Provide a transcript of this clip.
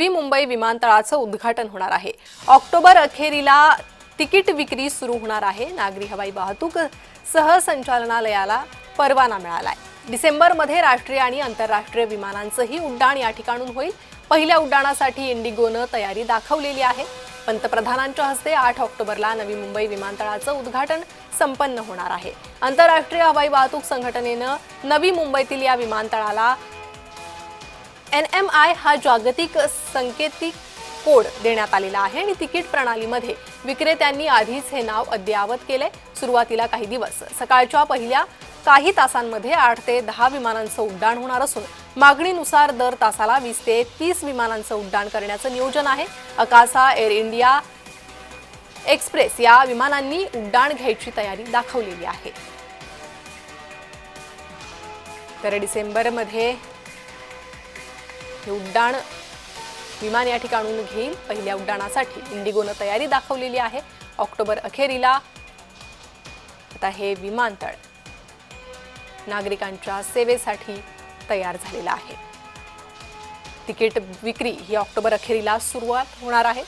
नवी मुंबई विमानतळाचं उद्घाटन होणार आहे. ऑक्टोबर अखेरीला तिकीट विक्री सुरू होणार आहे. नागरी हवाई वाहतूक सहसंचालनालयाला परवाना मिळालाय. डिसेंबरमध्ये राष्ट्रीय आणि आंतरराष्ट्रीय विमानांचंही उड्डाण या ठिकाणून होईल. पहिल्या उड्डाणासाठी इंडिगोनं तयारी दाखवलेली आहे. पंतप्रधानांच्या हस्ते आठ ऑक्टोबरला नवी मुंबई विमानतळाचं उद्घाटन संपन्न होणार आहे. आंतरराष्ट्रीय हवाई वाहतूक संघटनेनं नवी मुंबईतील या विमानतळाला एन एम आय हा जागतिक संकेतिक कोड देण्यात आलेला आहे आणि तिकीट प्रणालीमध्ये विक्रेत्यांनी आधीच हे नाव अद्ययावत केले सुरुवातीला काही दिवस सकाळच्या पहिल्या काही तासांमध्ये आठ ते दहा विमानांचं उड्डाण होणार असून मागणीनुसार दर तासाला वीस ते तीस विमानांचं उड्डाण करण्याचं नियोजन आहे. अकासा एअर इंडिया एक्सप्रेस या विमानांनी उड्डाण घ्यायची तयारी दाखवलेली आहे. तर डिसेंबरमध्ये हे उड्डाण विमान या ठिकाणून घेईल. पहिल्या उड्डाणासाठी इंडिगोनं तयारी दाखवलेली आहे. ऑक्टोबर अखेरीला आता हे विमानतळ नागरिकांच्या सेवेसाठी तयार झालेलं आहे. तिकीट विक्री ही ऑक्टोबर अखेरीला सुरुवात होणार आहे.